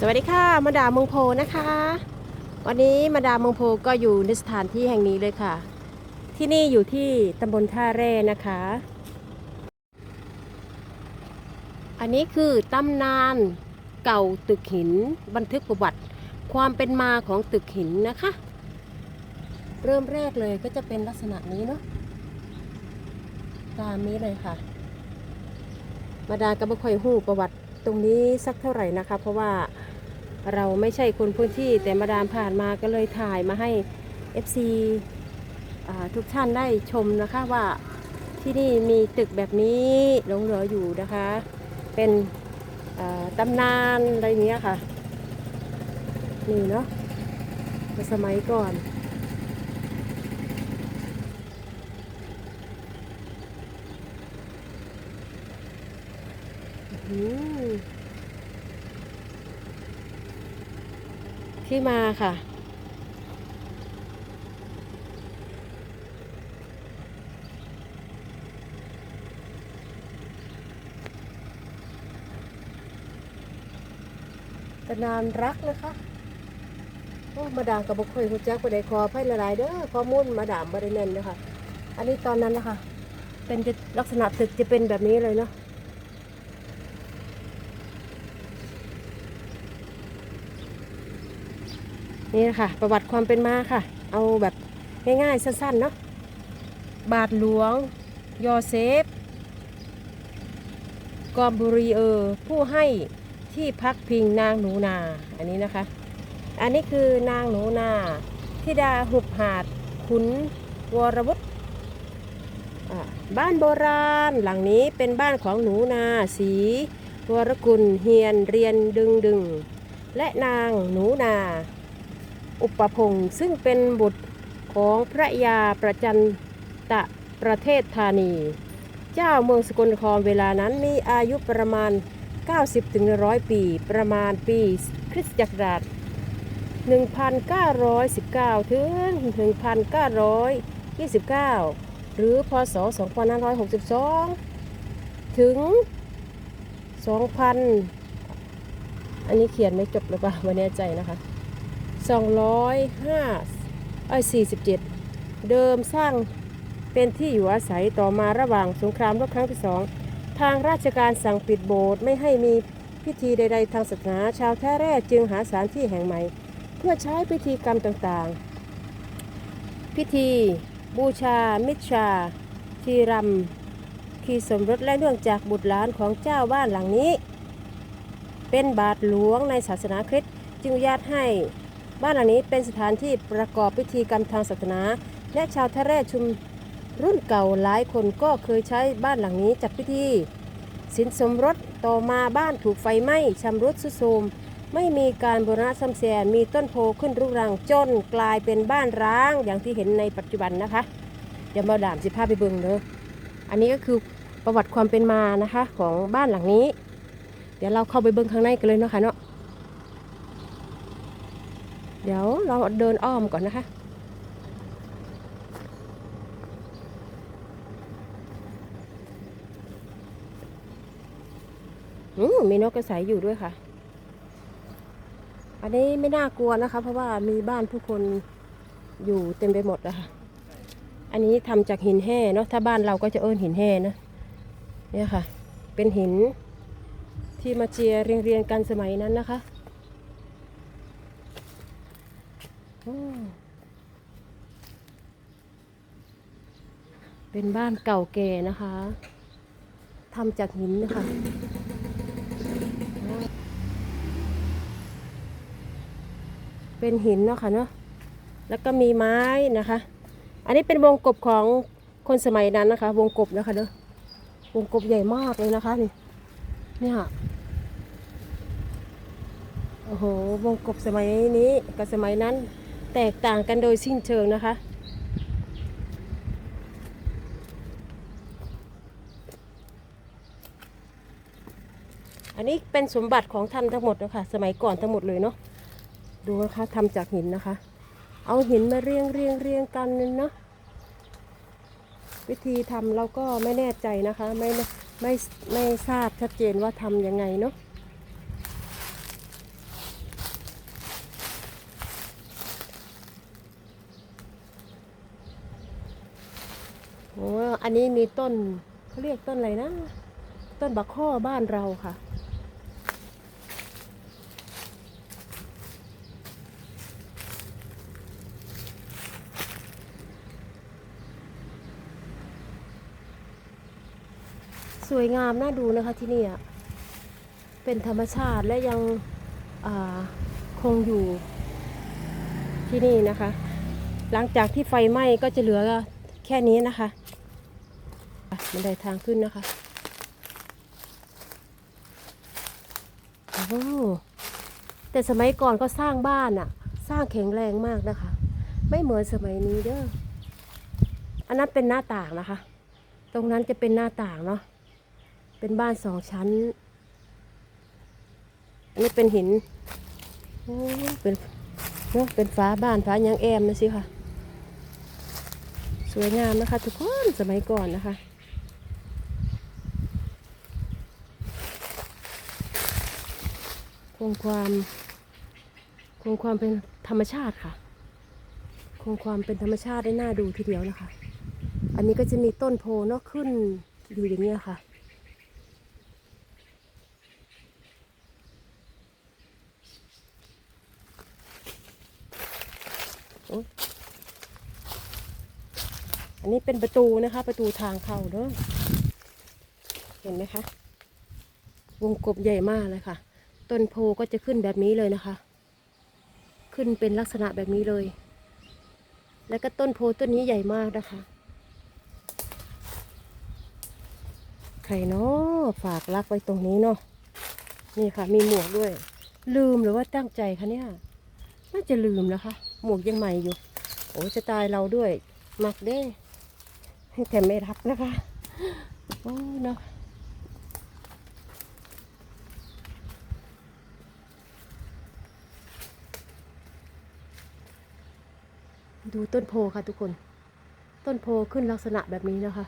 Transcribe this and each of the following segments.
สวัสดีค่ะ มาดามเมืองโพนะคะ วันนี้มาดามเมืองโพก็อยู่ในสถานที่แห่งนี้เลยค่ะ ที่นี่อยู่ที่ตำบลท่าแร่นะคะ อันนี้คือตำนานเก่าตึกหินบันทึกประวัติความเป็นมาของตึกหินนะคะ เริ่มแรกเลยก็จะเป็นลักษณะนี้เนาะตามนี้เลยค่ะ มาดาก็ไม่ค่อยหู้ประวัติ ตรงนี้สักเท่าไหร่นะคะ เพราะว่าเราไม่ใช่คนพื้นที่แต่มาดามผ่านมาก็เลยถ่ายมาให้ FC ทุกท่านได้ชมนะคะว่าที่นี่มีตึกแบบนี้หลงเหลืออยู่นะคะ เป็นตำนานอะไรเงี้ยค่ะ นี่เนาะสมัยก่อน ที่มาค่ะตะนานรักนะคะโอ้มาดามกับบกเคยหัวจักประเดคอไพ่ละลายเด้อข้อมูลมาดามบริเนนนะคะอันนี้ตอนนั้นนะคะเป็นลักษณะตึกจะเป็นแบบนี้เลยเนาะ นี่นะคะประวัติความเป็นมาค่ะ เอาแบบง่ายๆ สั้นๆ เนาะบาทหลวง ยอเซฟกอมบุรีเออร์ผู้ให้ที่พักพิงนางหนูนา อันนี้นะคะ อันนี้คือนางหนูนาทิดาหุบหาดขุนวรวุฒิบ้านโบราณหลังนี้เป็นบ้านของหนูนาสีวรกุลเฮียนเรียนดึงดึง และนางหนูนา อุปพงศ์ซึ่งเป็นบุตรของพระยาประจันตะประเทศธานี เจ้าเมืองสกลนครเวลานั้นมีอายุประมาณ 90ถึง100 ปี ประมาณปีคริสตศักราช1919 ถึง 1929 หรือพศ 2562 ถึง 2000 อันนี้เขียนไม่จบหรือเปล่าไม่แน่ใจนะคะ 205ไอ้ย47 เดิมสร้างเป็นที่อยู่อาศัยต่อมาระหว่างสงครามโลกครั้งที่สองทางราชการสั่งปิดโบสถ์ไม่ให้มีพิธีใด ๆ ทางศาสนาชาวแท้แร่จึงหาสถานที่แห่งใหม่ เพื่อใช้พิธีกรรมต่างๆ พิธีบูชา มิชา ทีรำคีสมรสและเนื่องจากบุตรหลานของเจ้าบ้านหลังนี้ เป็นบาทหลวงในศาสนาคริสต์จึงอนุญาตให้ บ้านหลังนี้เป็นสถานที่ประกอบพิธีกรรมทางศาสนา และชาวทะเลชุมรุ่นเก่าหลายคนก็เคยใช้บ้านหลังนี้จัดพิธี สินสมรสต่อมาบ้านถูกไฟไหม้ชำรุดทรุดโทรมไม่มีการบูรณะซ่อมแซมมีต้นโพขึ้นรุกรังจนกลายเป็นบ้านร้างอย่างที่เห็นในปัจจุบันนะคะ เดี๋ยวมาดามสิภาพไปเบิ่งเด้ออันนี้ก็คือประวัติความเป็นมานะคะของบ้านหลังนี้ เดี๋ยวเราเข้าไปเบิ่งข้างในกันเลยเนาะค่ะเนาะ เดี๋ยวเราเดินอ้อมก่อนนะคะ อืมมีนกกระสายอยู่ด้วยค่ะ อันนี้ไม่น่ากลัวนะคะ เพราะว่ามีบ้านผู้คนอยู่เต็มไปหมดนะคะ อันนี้ทำจากหินแห่เนาะ ถ้าบ้านเราก็จะเอิ้นหินแห่นะ เนี่ยค่ะ เป็นหินที่มาเจียเรียงเรียงกันสมัยนั้นนะคะอืม เป็นบ้านเก่าแก่นะคะทำจากหินนะคะเป็นหินเนาะค่ะเนาะ แล้วก็มีไม้นะคะ อันนี้เป็นวงกบของคนสมัยนั้นนะคะ วงกบนะคะเด้อวงกบใหญ่มากเลยนะคะนี่เนี่ยโอ้โห วงกบสมัยนี้กับสมัยนั้น แตกต่างกันโดยสิ้นเชิงนะคะ อันนี้เป็นสมบัติของท่านทั้งหมดนะคะสมัยก่อนทั้งหมดเลยเนาะดูนะคะทำจากหินนะคะ เอาหินมาเรียงเรียงเรียงกันเนาะวิธีทำเราก็ไม่แน่ใจนะคะ ไม่ไม่ไม่ทราบชัดเจนว่าทำยังไงเนาะ อันนี้มีต้นเขาเรียกต้นอะไรนะ ต้นบักข้อบ้านเราค่ะ สวยงามน่าดูนะคะที่นี่เป็นธรรมชาติและยังคงอยู่ที่นี่นะคะ หลังจากที่ไฟไหม้ก็จะเหลือแค่นี้นะคะ บันไดทางขึ้นนะคะโอ้แต่สมัยก่อนก็สร้างบ้านอะสร้างแข็งแรงมากนะคะ ไม่เหมือนสมัยนี้เด้ออันนั้นเป็นหน้าต่างนะคะ ตรงนั้นจะเป็นหน้าต่างเนาะเป็นบ้านสองชั้น อันนี้เป็นหินโอ้เป็นเนาะเป็นฟ้าบ้านฟ้ายังแอมนะสิค่ะ สวยงามนะคะ ทุกคนสมัยก่อนนะคะ งความคงความเป็นธรรมชาติค่ะ คงความเป็นธรรมชาติได้น่าดูทีเดียวนะคะ อันนี้ก็จะมีต้นโพเนาะขึ้นอยู่อย่างเงี้ยค่ะ อันนี้เป็นประตูนะคะ ประตูทางเข้าเด้อเห็นไหมคะ วงกบใหญ่มากเลยค่ะ ต้นโพก็จะขึ้นแบบนี้เลยนะคะ ขึ้นเป็นลักษณะแบบนี้เลย แล้วก็ต้นโพต้นนี้ใหญ่มากนะคะใครเนาะฝากรักไว้ตรงนี้เนาะนี่ค่ะ มีหมวกด้วย ลืมหรือว่าตั้งใจคะเนี่ยน่าจะลืมนะคะ หมวกยังใหม่อยู่โอ้จะตายเราด้วย มักเด้แต่ไม่รับนะคะโอ้เนาะ ดูต้นโพค่ะทุกคน ต้นโพขึ้นลักษณะแบบนี้นะคะ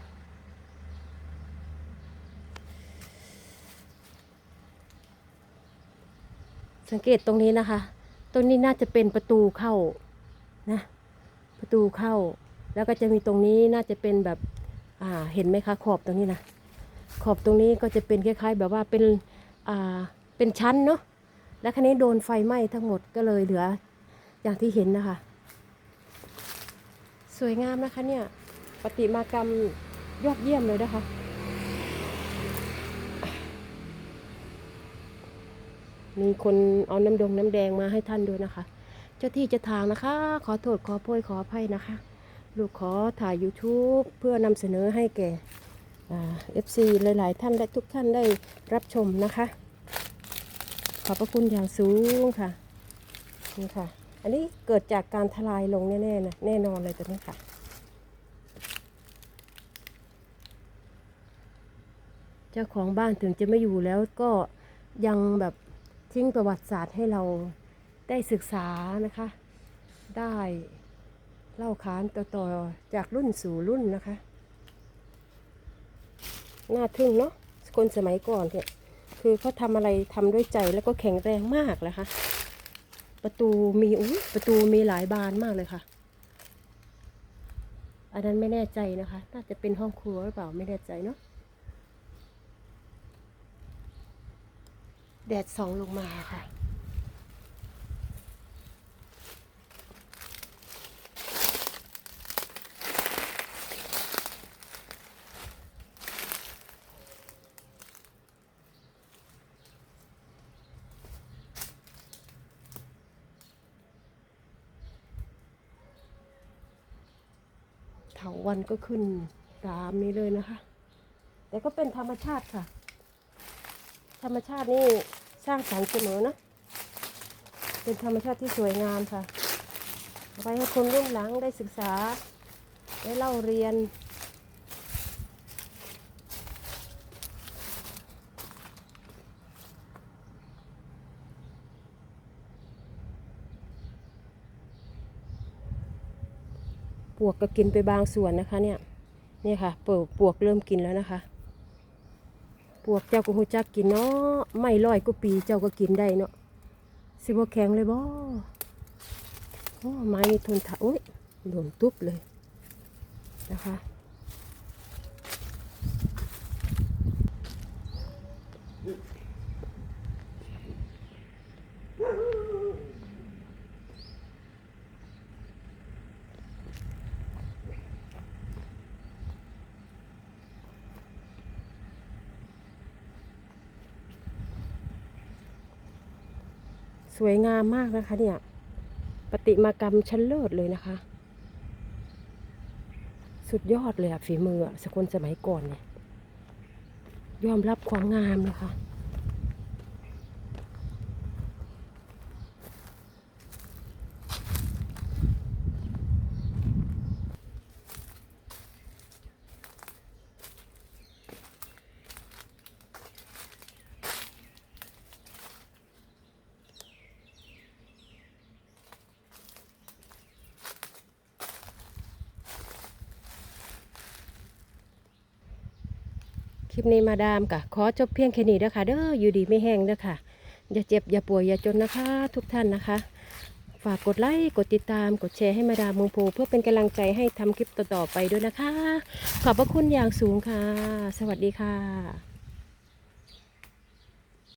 สังเกตตรงนี้นะคะตรงนี้น่าจะเป็นประตูเข้านะ ประตูเข้า แล้วก็จะมีตรงนี้น่าจะเป็นแบบอ่าเห็นไหมคะขอบตรงนี้นะ ขอบตรงนี้ก็จะเป็นคล้าย ๆ แบบว่าเป็นอ่าเป็นชั้นเนาะ แล้วคันนี้โดนไฟไหม้ทั้งหมดก็เลยเหลืออย่างที่เห็นนะคะ สวยงามนะคะเนี่ยประติมากรรมยอดเยี่ยมเลยนะคะ มีคนเอาน้ำดงน้ำแดงมาให้ท่านด้วยนะคะ เจ้าที่จะทางนะคะ ขอโทษขอโพยขออภัยนะคะ ลูกขอถ่าย YouTube เพื่อนำเสนอให้แก่เอฟซีหลาย ๆ ท่านและทุกท่านได้รับชมนะคะ ขอบพระคุณอย่างสูงค่ะนี่ค่ะ อันนี้เกิดจากการทลายลงแน่ๆนะแน่นอนเลยตัวนี้ค่ะเจ้าของบ้านถึงจะไม่อยู่แล้วก็ยังแบบทิ้งประวัติศาสตร์ให้เราได้ศึกษานะคะ ได้เล่าขานต่อๆจากรุ่นสู่รุ่นนะคะ น่าทึ่งเนาะคนสมัยก่อนเนี่ยคือเขาทำอะไรทำด้วยใจแล้วก็แข็งแรงมากเลยค่ะ ประตูมีอุ้ยประตูมีหลายบานมากเลยค่ะ อันนั้นไม่แน่ใจนะคะ น่าจะเป็นห้องครัวหรือเปล่าไม่แน่ใจเนาะแดดส่องลงมาค่ะ เถาวันก็ขึ้นตามนี้เลยนะคะ แต่ก็เป็นธรรมชาติค่ะ ธรรมชาตินี่สร้างสรรค์เสมอนะ เป็นธรรมชาติที่สวยงามค่ะเอาไปให้คนรุ่นหลังได้ศึกษาได้เล่าเรียน ปวกก็กินไปบางส่วนนะคะเนี่ยนี่ค่ะปวกปวกเริ่มกินแล้วนะคะ ปวกเจ้าก็หูจักกินเนาะไม่ร้อยก็ปีเจ้าก็กินได้เนาะสิบวแข็งเลยบ่โอ้ไม้ทนถาโอ้ยโดนตุ๊บเลยนะคะ สวยงามมากนะคะเนี่ยปฏิมากรรมชั้นเลิศเลยนะคะ สุดยอดเลยอะฝีมือสกุลสมัยก่อนเนี่ยยอมรับความงามนะคะ ลิปนี้มาดามกะขอจบเพียงแค่นี้เด้อค่ะเด้ออยู่ดีไม่แห้งเด้อค่ะ อย่าเจ็บอย่าป่วยอย่าจนนะคะ ทุกท่านนะคะ ฝากกดไลค์กดติดตามกดแชร์ให้มาดามมงโพเพื่อเป็นกำลังใจให้ทำคลิปต่อๆไปด้วยนะคะ ขอบพระคุณอย่างสูงค่ะ สวัสดีค่ะ